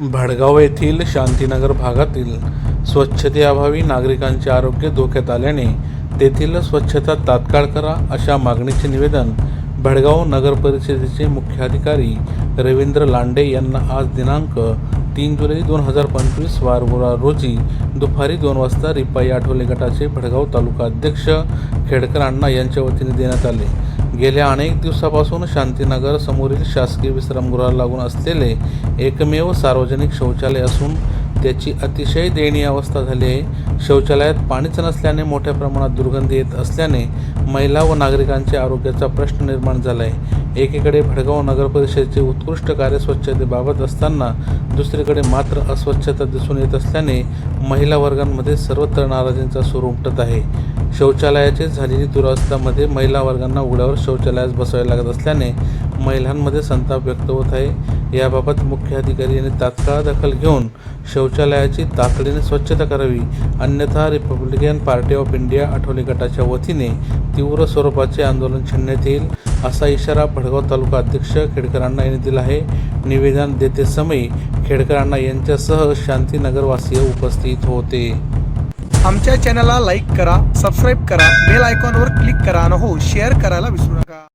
भडगाव येथील शांतीनगर भागातील स्वच्छतेअभावी नागरिकांचे आरोग्य धोक्यात आल्याने तेथील स्वच्छता तात्काळ करा अशा मागणीचे निवेदन भडगाव नगर परिषदेचे मुख्याधिकारी रवींद्र लांडे यांना आज दिनांक तीन जुलै दोन हजार पंचवीस वार रोजी दुपारी दोन वाजता रिपाई आठवले गटाचे भडगाव तालुका अध्यक्ष खेडकर अण्णा यांच्या वतीने देण्यात आले. गेल्या अनेक दिवसापासून शांतीनगर समोरील शासकीय विश्रामगृहाला लागून असलेले एकमेव सार्वजनिक शौचालय असून त्याची अतिशय दयनीय अवस्था झाली आहे. शौचालयात पाणीच नसल्याने मोठ्या प्रमाणात दुर्गंधी येत असल्याने महिला व नागरिकांच्या आरोग्याचा प्रश्न निर्माण झाला आहे एकीकडे भडगाव नगर परिषदेचे उत्कृष्ट कार्य स्वच्छतेबाबत असताना दुसरीकडे मात्र अस्वच्छता दिसून येत असल्याने महिला वर्गांमध्ये सर्वत्र नाराजींचा सूर उमटत आहे. शौचालयाची झालेली दुरावस्थामध्ये महिला वर्गांना उघड्यावर शौचालयास बसावे लागत असल्याने महिलांमध्ये संताप व्यक्त होत आहे. याबाबत मुख्य अधिकारी यांनी तात्काळ दखल घेऊन शौचालयाची तातडीने स्वच्छता करावी अन्यथा Republican Party of India Athawale गटाच्या वतीने तीव्र स्वरूपाचे आंदोलन छेडण्यात येईल. असा इशारा भडगाव तालुका अध्यक्ष खेडकरांना यांनी दिला आहे. निवेदन देते समय खेडकरांना यांच्यासह शांतीनगरवासीय उपस्थित होते. आमच्या चॅनलला लाईक करा सबस्क्राईब करा बेल आयकॉनवर क्लिक करा आणि हो शेअर करायला विसरू नका.